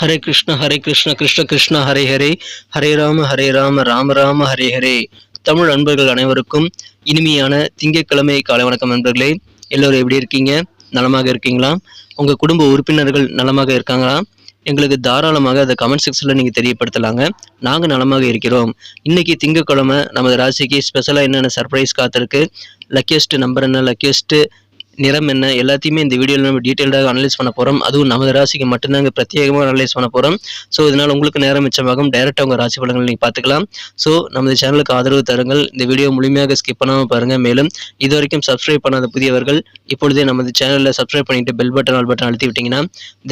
ஹரே கிருஷ்ண ஹரே கிருஷ்ண கிருஷ்ண கிருஷ்ண ஹரே ஹரே. ஹரே ராம ஹரே ராம ராம ராம ஹரே ஹரே. தமிழ் அன்பர்கள் அனைவருக்கும் இனிமையான திங்கட்கிழமை காலை வணக்கம் நண்பர்களே. எல்லோரும் எப்படி இருக்கீங்க? நலமாக இருக்கீங்களா? உங்கள் குடும்ப உறுப்பினர்கள் நலமாக இருக்காங்களா? எங்களுக்கு தாராளமாக அதை கமெண்ட் செக்ஷனில் நீங்கள் தெரியப்படுத்தலாங்க. நாங்கள் நலமாக இருக்கிறோம். இன்றைக்கி திங்கக்கிழமை நமது ராசிக்கு ஸ்பெஷலாக என்னென்ன சர்ப்ரைஸ் காத்திருக்கு? லக்கியஸ்ட் நம்பர் என்ன? லக்கியஸ்ட்டு நிறம் என்ன எல்லாத்தையுமே இந்த வீடியோவில் நம்ம டீட்டெயில்டாக அனலைஸ் பண்ண போகிறோம் அதுவும் நமது ராசிக்கு மட்டும்தாங்க பிரத்யேகமாக அனலைஸ் பண்ண போகிறோம் ஸோ இதனால் உங்களுக்கு நேரம் மிச்சமாகும். டைரெக்டாக உங்கள் ராசி பலன்கள் நீங்கள் பார்த்துக்கலாம். ஸோ நமது சேனலுக்கு ஆதரவு தருங்கள். இந்த வீடியோ முழுமையாக ஸ்கிப் பண்ணாமல் பாருங்கள் மேலும் இது வரைக்கும் சப்ஸ்கிரைப் பண்ணாத புதியவர்கள் இப்பொழுதே நமது சேனலில் சப்ஸ்கிரைப் பண்ணிட்டு பெல் பட்டன் ஆல் பட்டன் அழுத்தி விட்டிங்கன்னா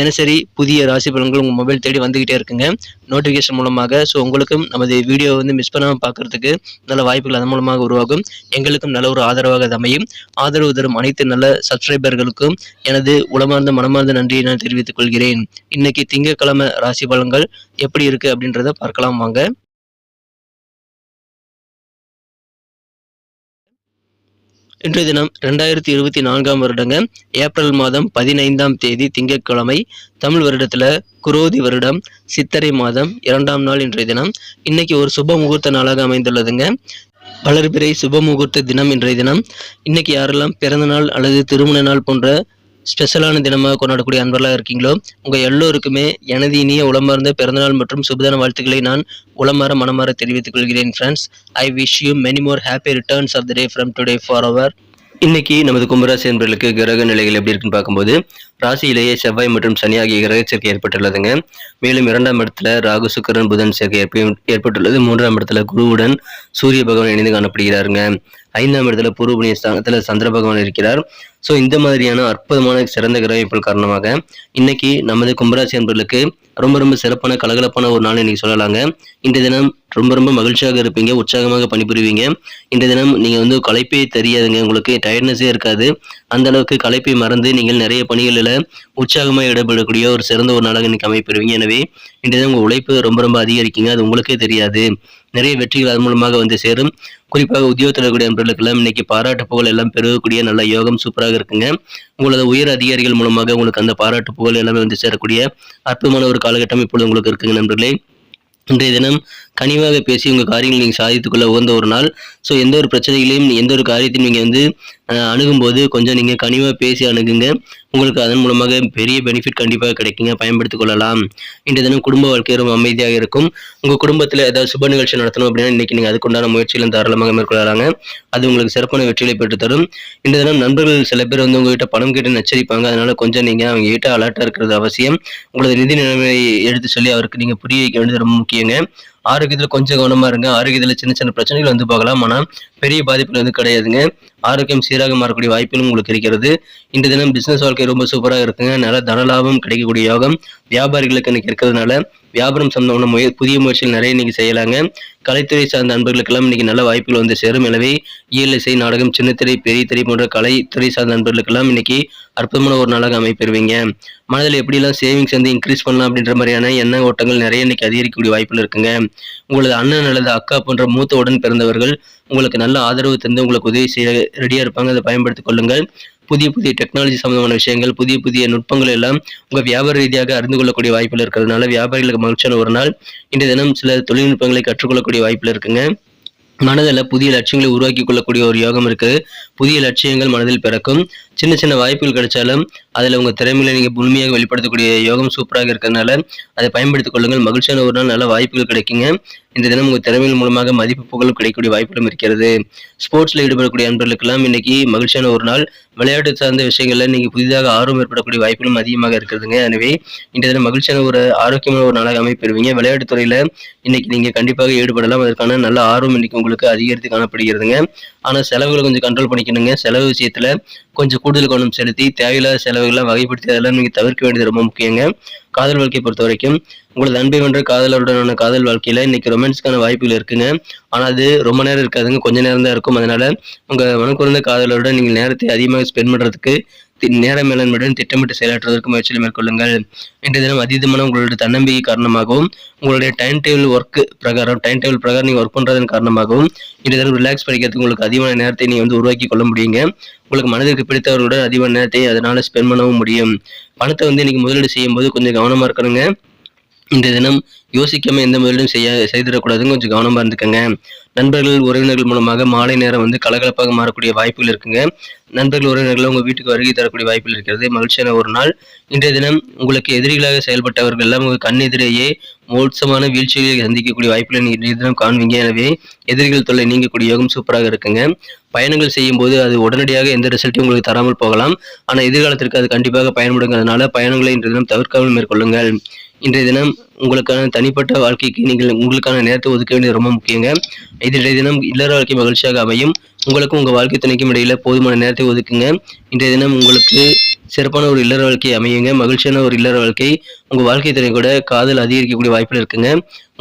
தினசரி புதிய ராசி பலன்கள் உங்கள் மொபைல் தேடி வந்துகிட்டே இருக்குங்க. நோட்டிஃபிகேஷன் மூலமாக ஸோ உங்களுக்கும் நமது வீடியோ வந்து மிஸ் பண்ணாமல் பார்க்கறதுக்கு நல்ல வாய்ப்புகள் அதன் மூலமாக உருவாகும். எங்களுக்கும் நல்ல ஒரு ஆதரவாக அது அமையும். ஆதரவு தரும் அனைத்து நல்ல சப்ஸ்கிரைபர்களுக்கும் எனது உளமார்ந்த மனமார்ந்த நன்றியை நான் தெரிவித்துக் கொள்கிறேன். இன்னைக்கு திங்கட்கிழமை ராசி பலன்கள் எப்படி இருக்கு அப்படின்றத பார்க்கலாம் வாங்க. இன்றைய தினம் ரெண்டாயிரத்தி இருபத்தி நான்காம் வருடங்க ஏப்ரல் மாதம் பதினைந்தாம் தேதி திங்கட்கிழமை தமிழ் வருடத்துல குரோதி வருடம் சித்திரை மாதம் இரண்டாம் நாள் இன்றைய தினம். இன்னைக்கு ஒரு சுப முகூர்த்த நாளாக அமைந்துள்ளதுங்க. வளர்பிறை சுப முகூர்த்த தினம் இன்றைய தினம். இன்னைக்கு யாரெல்லாம் பிறந்தநாள் அல்லது திருமண நாள் போன்ற ஸ்பெஷலான தினமாக கொண்டாடக்கூடிய அன்பர்களாக இருக்கீங்களோ உங்கள் எல்லோருக்குமே எனது இனிய உளமார்ந்த பிறந்தநாள் மற்றும் சுபதான வாழ்த்துக்களை நான் உளமாற மனமாற தெரிவித்துக் கொள்கிறேன் friends I wish you many more happy returns of the day from today for our இன்னைக்கு நமது கும்பராசி என்பர்களுக்கு கிரக நிலைகள் எப்படி இருக்குன்னு பார்க்கும்போது ராசியிலேயே செவ்வாய் மற்றும் சனி ஆகிய கிரக சேர்க்கை ஏற்பட்டுள்ளதுங்க. மேலும் இரண்டாம் இடத்துல ராகு சுக்கரன் புதன் சேர்க்கை ஏற்ப- ஏற்பட்டுள்ளது. மூன்றாம் இடத்துல குருவுடன் சூரிய பகவான் இணைந்து காணப்படுகிறாருங்க. ஐந்தாம் இடத்துல பூர்வபுணிய ஸ்தானத்துல சந்திர பகவான் இருக்கிறார். ஸோ இந்த மாதிரியான அற்புதமான சிறந்த கிரகங்கள் காரணமாக இன்னைக்கு நமது கும்பராசி அன்பர்களுக்கு ரொம்ப ரொம்ப சிறப்பான கலகலப்பான ஒரு நாள் இன்னைக்கு சொல்லலாங்க. இந்த தினம் ரொம்ப ரொம்ப மகிழ்ச்சியாக இருப்பீங்க உற்சாகமாக பணிபுரிவீங்க. இந்த தினம் நீங்கள் வந்து களைப்பே தெரியாதுங்க உங்களுக்கு டயர்ட்னஸே இருக்காது. அந்த அளவுக்கு களைப்பை மறந்து நீங்கள் நிறைய பணிகளில் உற்சாகமாக ஈடுபடக்கூடிய ஒரு சிறந்த ஒரு நாளாக இன்னைக்கு அமைப்பெறுவீங்க எனவே இன்றைய தினம் உங்கள் உழைப்பு ரொம்ப ரொம்ப அதிகரிக்குங்க அது உங்களுக்கே தெரியாது. நிறைய வெற்றிகள் அதன் மூலமாக வந்து சேரும். குறிப்பாக உத்தியோகத்தில் இருக்கக்கூடிய நண்பர்களுக்கெல்லாம் இன்னைக்கு பாராட்டு புகழ் எல்லாம் பெருகக்கூடிய நல்ல யோகம் சூப்பராக இருக்குங்க. உங்களது உயர் அதிகாரிகள் மூலமாக உங்களுக்கு அந்த பாராட்டு புகழ் எல்லாமே வந்து சேரக்கூடிய அற்புதமான ஒரு காலகட்டம் இப்பொழுது உங்களுக்கு இருக்குங்க நண்பர்களே. இன்றைய தினம் கனிவாக பேசி உங்கள் காரியங்களை நீங்கள் சாதித்துக்கொள்ள உகந்த ஒரு நாள். ஸோ எந்த ஒரு பிரச்சனைகளையும் எந்த ஒரு காரியத்தையும் நீங்கள் வந்து அணுகும்போது கொஞ்சம் நீங்கள் கனிவாக பேசி அணுகுங்க. உங்களுக்கு அதன் மூலமாக பெரிய பெனிஃபிட் கண்டிப்பாக கிடைக்குங்க. பயன்படுத்திக் கொள்ளலாம். இன்றைய தினம் குடும்ப வாழ்க்கை ரொம்ப அமைதியாக இருக்கும். உங்கள் குடும்பத்தில் ஏதாவது சுப நிகழ்ச்சி நடத்தணும் அப்படின்னா இன்னைக்கு நீங்கள் அதுக்குண்டான முயற்சியிலும் தாராளமாக மேற்கொள்ளலாங்க. அது உங்களுக்கு சிறப்பான வெற்றிகளை பெற்று தரும். இன்றைய தினம் நண்பர்கள் சில பேர் வந்து உங்ககிட்ட பணம் கேட்டு நச்சரிப்பாங்க. அதனால் கொஞ்சம் நீங்கள் அவங்க கிட்ட அலர்ட்டாக இருக்கிறது அவசியம். உங்களது நிதி நிலைமையை எடுத்து சொல்லி அவருக்கு நீங்கள் புரிய வைக்க வேண்டியது ரொம்ப முக்கியங்க. ஆரோக்கியத்தில் கொஞ்சம் கவனமாக இருங்க. ஆரோக்கியத்தில் சின்ன சின்ன பிரச்சனைகள் வந்து பார்க்கலாம் ஆனால் பெரிய பாதிப்புகள் வந்து கிடையாதுங்க. ஆரோக்கியம் சீராக மாறக்கூடிய வாய்ப்புகளும் உங்களுக்கு இருக்கிறது. இந்த தினம் பிஸ்னஸ் வாழ்க்கை ரொம்ப சூப்பராக இருக்குங்க. நல்ல தனலாபம் கிடைக்கக்கூடிய யோகம் வியாபாரிகளுக்கு இன்னைக்கு இருக்கிறதுனால வியாபாரம் சம்பந்தமான முய புதிய முயற்சிகள் நிறைய இன்னைக்கு செய்யலாங்க. கலைத்துறை சார்ந்த நண்பர்களுக்கெல்லாம் இன்னைக்கு நல்ல வாய்ப்புகள் வந்து சேரும். எனவே இயல் இசை நாடகம் சின்னத்திரை பெரிய திரை போன்ற கலைத்துறை சார்ந்த நண்பர்களுக்கெல்லாம் இன்னைக்கு அற்புதமான ஒரு நாளாக அமைப்பெறுவீங்க. மனதில் எப்படிலாம் சேவிங்ஸ் வந்து இன்க்ரீஸ் பண்ணலாம் அப்படின்ற மாதிரியான எண்ண ஓட்டங்கள் நிறைய இன்னைக்கு அதிகரிக்கக்கூடிய வாய்ப்புகள் இருக்குங்க. உங்களது அண்ணன் அல்லது அக்கா போன்ற மூத்த உடன் பிறந்தவர்கள் உங்களுக்கு நல்ல ஆதரவு தந்து உங்களுக்கு உதவி செய்ய ரெடியாக இருப்பாங்க. அதை பயன்படுத்திக் கொள்ளுங்கள். புதிய புதிய டெக்னாலஜி சம்பந்தமான விஷயங்கள் புதிய புதிய நுட்பங்கள் எல்லாம் உங்கள் வியாபார ரீதியாக அறிந்து கொள்ளக்கூடிய வாய்ப்பில் இருக்கிறதுனால வியாபாரிகளுக்கு மகிழ்ச்சியான ஒரு நாள். இன்றைய தினம் சில தொழில்நுட்பங்களை கற்றுக்கொள்ளக்கூடிய வாய்ப்பில் இருக்குங்க. மனதில் புதிய லட்சியங்களை உருவாக்கி கொள்ளக்கூடிய ஒரு யோகம் இருக்குது. புதிய லட்சியங்கள் மனதில் பிறக்கும். சின்ன சின்ன வாய்ப்புகள் கிடைச்சாலும் அதில் உங்கள் திறமையில நீங்கள் முழுமையாக வெளிப்படுத்தக்கூடிய யோகம் சூப்பராக இருக்கிறதுனால அதை பயன்படுத்திக் கொள்ளுங்கள். மகிழ்ச்சியான ஒரு நாள் நல்ல வாய்ப்புகள் கிடைக்குங்க. இந்த தினம் உங்கள் திறமையின் மூலமாக மதிப்பு புகழும் கிடைக்கக்கூடிய வாய்ப்புகளும் இருக்கிறது. ஸ்போர்ட்ஸில் ஈடுபடக்கூடிய நண்பர்களுக்கெல்லாம் இன்னைக்கு மகிழ்ச்சியான ஒரு நாள். விளையாட்டு சார்ந்த விஷயங்களில் நீங்கள் புதிதாக ஆர்வம் ஏற்படக்கூடிய வாய்ப்புகளும் அதிகமாக இருக்கிறதுங்க. எனவே இந்த தினம் மகிழ்ச்சியான ஒரு ஆரோக்கியமான ஒரு நாளாக அமைப்பெறுவீங்க. விளையாட்டு துறையில் இன்னைக்கு நீங்கள் கண்டிப்பாக ஈடுபடலாம். அதற்கான நல்ல ஆர்வம் இன்னைக்கு உங்களுக்கு அதிகரித்து காணப்படுகிறதுங்க. ஆனால் செலவுகளை கொஞ்சம் கண்ட்ரோல் பண்ணிக்கணுங்க. செலவு விஷயத்தில் கொஞ்சம் கூடுதல் கவனம் செலுத்தி தேவையில்லாத செலவுகள்லாம் வகைப்படுத்தி அதெல்லாம் நீங்கள் தவிர்க்க வேண்டியது ரொம்ப முக்கியங்க. காதல் வாழ்க்கையை பொறுத்த வரைக்கும் உங்களது அன்பை வென்ற காதலருடனான காதல் வாழ்க்கையில் இன்னைக்கு ரொமான்ஸ்க்கான வாய்ப்புகள் இருக்குங்க. ஆனால் அது ரொம்ப நேரம் இருக்காதுங்க. கொஞ்ச நேரம் தான் இருக்கும். அதனால உங்கள் மனக்குறந்த காதலருடன் நீங்கள் நேரத்தை அதிகமாக ஸ்பெண்ட் பண்ணுறதுக்கு நேர மேலாண்மையுடன் திட்டமிட்டு செயலாற்றுவதற்கு முயற்சிகளை மேற்கொள்ளுங்கள். இன்றைய தினம் அதீதமான உங்களுடைய தன்னம்பிக்கை காரணமாகவும் உங்களுடைய டைம் டேபிள் ஒர்க் பிரகாரம் டைம் டேபிள் பிரகாரம் நீங்கள் ஒர்க் பண்ணுறதன் காரணமாகவும் இன்றைய தினம் ரிலாக்ஸ் படிக்கிறதுக்கு உங்களுக்கு அதிகமான நேரத்தை நீங்கள் வந்து உருவாக்கி கொள்ள முடியுங்க. உங்களுக்கு மனதிற்கு பிடித்தவர்களுடன் அதிகமான நேரத்தை அதனால் ஸ்பெண்ட் பண்ணவும் முடியும். பணத்தை வந்து இன்னைக்கு முதலீடு செய்யும்போது கொஞ்சம் கவனமாக இருக்கணுங்க. இன்றைய தினம் யோசிக்காம எந்த முதலும் செய்ய செய்திடக்கூடாதுன்னு கொஞ்சம் கவனமா இருந்துக்கங்க. நண்பர்கள் உறவினர்கள் மூலமாக மாலை நேரம் வந்து கலகலப்பாக மாறக்கூடிய வாய்ப்புகள் இருக்குங்க. நண்பர்கள் உறவினர்கள் உங்க வீட்டுக்கு வருகை தரக்கூடிய வாய்ப்புகள் இருக்கிறது. மகிழ்ச்சியான ஒரு நாள். இன்றைய தினம் உங்களுக்கு எதிரிகளாக செயல்பட்டவர்கள் எல்லாம் உங்க கண்ணெதிரேயே மோசமான வீழ்ச்சிகளை சந்திக்கக்கூடிய வாய்ப்புகளை இன்றைய தினம் காண்பீங்க. எனவே எதிரிகள் தொல்லை நீங்கக்கூடிய யோகம் சூப்பராக இருக்குங்க. பயணங்கள் செய்யும் போது அது உடனடியாக எந்த ரிசல்ட்டும் உங்களுக்கு தராமல் போகலாம். ஆனால் எதிர்காலத்திற்கு அது கண்டிப்பாக பயன்படுங்கிறதுனால பயணங்களை இன்றைய தினம் தவிர்க்காமல் மேற்கொள்ளுங்கள். இன்றைய தினம் உங்களுக்கான தனிப்பட்ட வாழ்க்கைக்கு நீங்கள் உங்களுக்கான நேரத்தை ஒதுக்க வேண்டியது ரொம்ப முக்கியங்க. இன்றைய தினம் இல்லற வாழ்க்கை மகிழ்ச்சியாக அமையும். உங்களுக்கும் உங்கள் வாழ்க்கை துணைக்கும் இடையில போதுமான நேரத்தை ஒதுக்குங்க. இன்றைய தினம் உங்களுக்கு சிறப்பான ஒரு இல்லற வாழ்க்கை அமையுங்க. மகிழ்ச்சியான ஒரு இல்லற வாழ்க்கை. உங்கள் வாழ்க்கை துணை கூட காதல் அதிகரிக்கக்கூடிய வாய்ப்புகள் இருக்குங்க.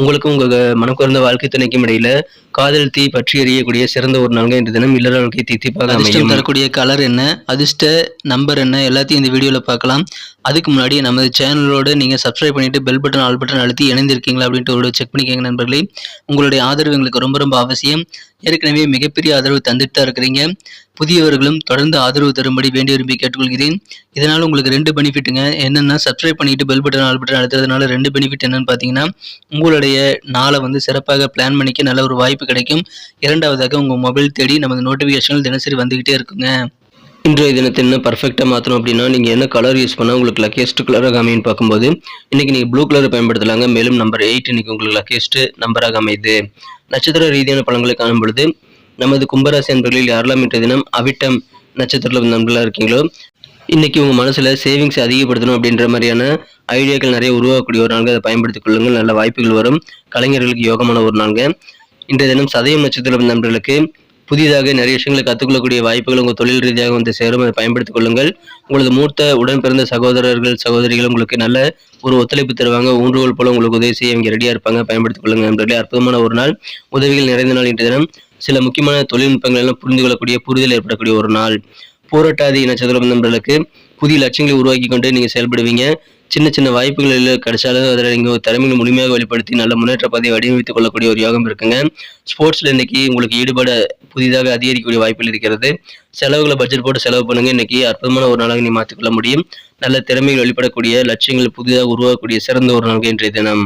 உங்களுக்கும் உங்கள் மனக்குறந்த வாழ்க்கை துணைக்கும் இடையில காதல் தீ பற்றி எறியக்கூடிய சிறந்த ஒரு நாள்ங்க இன்று தினம் இல்லற வாழ்க்கை தித்திப்பாக அதிர்ஷ்டம் தரக்கூடிய கலர் என்ன அதிர்ஷ்ட நம்பர் என்ன எல்லாத்தையும் இந்த வீடியோவில் பார்க்கலாம். அதுக்கு முன்னாடி நமது சேனலோட நீங்கள் சப்ஸ்கிரைப் பண்ணிட்டு பெல் பட்டன் ஆல் பட்டன் அழுத்தி இணைந்திருக்கீங்களா அப்படின்ட்டு ஒரு செக் பண்ணிக்கோங்க நண்பர்களே. உங்களுடைய ஆதரவு எங்களுக்கு ரொம்ப ரொம்ப அவசியம். ஏற்கனவே மிகப்பெரிய ஆதரவு தந்துட்டு தான் இருக்கிறீங்க. புதியவர்களும் தொடர்ந்து ஆதரவு தரும்படி வேண்டி விரும்பி கேட்டுக்கொள்கிறேன். இதனால் உங்களுக்கு ரெண்டு பெனிஃபிட்டுங்க என்னென்னா சப்ஸ்கிரைப் பண்ணிட்டு பெல் பட்டன் ஆல் பட்டன் அழுத்துறதுனால ரெண்டு பெனிஃபிட் என்னன்னு பார்த்தீங்கன்னா உங்களுடைய நாளை வந்து சிறப்பாக பிளான் பண்ணிக்க நல்ல ஒரு வாய்ப்பு கிடைக்கும். இரண்டாவதாக உங்கள் மொபைல் தேடி நமது நோட்டிஃபிகேஷன்கள் தினசரி வந்துக்கிட்டே இருக்குங்க. இன்றைய தினத்தை என்ன பர்ஃபெக்டாக மாற்றணும் அப்படின்னா நீங்கள் என்ன கலர் யூஸ் பண்ணால் உங்களுக்கு லக்கேஸ்ட் கலராக அமையுன்னு பார்க்கும்போது இன்றைக்கி நீங்கள் ப்ளூ கலர் பயன்படுத்தலாங்க. மேலும் நம்பர் எயிட் இன்னைக்கு உங்களுக்கு லக்கேஸ்ட் நம்பராக அமையுது. நட்சத்திர ரீதியான பழங்களை காணும் பொழுது நமது கும்பராசி அன்பர்களில் யாரெல்லாம் இன்றைய தினம் அவிட்டம் நட்சத்திரத்தில் நண்பர்களாக இருக்கீங்களோ இன்னைக்கு உங்கள் மனசில் சேவிங்ஸ் அதிகப்படுத்தணும் அப்படின்ற மாதிரியான ஐடியாக்கள் நிறைய உருவாக்கக்கூடிய ஒரு நாள்கள் அதை பயன்படுத்திக் கொள்ளுங்கள். நல்ல வாய்ப்புகள் வரும். கலைஞர்களுக்கு யோகமான ஒரு நாள்ங்க. இன்றைய தினம் சதயம் நட்சத்திரம் நண்பர்களுக்கு புதிதாக நிறைய விஷயங்களை கற்றுக்கொள்ளக்கூடிய வாய்ப்புகள் உங்கள் தொழில் ரீதியாக வந்து சேரும். அதை பயன்படுத்திக் கொள்ளுங்கள். உங்களது மூத்த உடன் பிறந்த சகோதரர்கள் சகோதரிகள் உங்களுக்கு நல்ல ஒரு ஒத்துழைப்பு தருவாங்க. ஊன்றுகோல் போல உங்களுக்கு உதவி செய்ய இங்கே ரெடியாக இருப்பாங்க. பயன்படுத்திக் கொள்ளுங்கள். நண்பர்களே அற்புதமான ஒரு நாள். உதவிகள் நிறைந்த நாள் இன்றைய தினம். சில முக்கியமான தொழில்நுட்பங்கள் எல்லாம் புரிந்து கொள்ளக்கூடிய புரிதல் ஏற்படக்கூடிய ஒரு நாள். போராட்டாதி நட்சத்திரம் நண்பர்களுக்கு புதிய லட்சியங்களை உருவாக்கி கொண்டு நீங்கள் செயல்படுவீங்க. சின்ன சின்ன வாய்ப்புகள் கிடைச்சாலும் அதில் நீங்கள் திறமையை முழுமையாக வெளிப்படுத்தி நல்ல முன்னேற்ற பாதையை வடிவமைத்துக் கொள்ளக்கூடிய ஒரு யோகம் இருக்குங்க. ஸ்போர்ட்ஸில் இன்னைக்கு உங்களுக்கு ஈடுபாடு புதிதாக அதிகரிக்கக்கூடிய வாய்ப்புகள் இருக்கிறது. செலவுகளை பட்ஜெட் போட்டு செலவு பண்ணுங்க. இன்னைக்கு அற்புதமான ஒரு நாளாக நீ மாற்றிக்கொள்ள முடியும். நல்ல திறமைகள் வெளிப்படக்கூடிய லட்சியங்கள் புதிதாக உருவாக்கக்கூடிய சிறந்த ஒரு நாள் இன்றைய தினம்.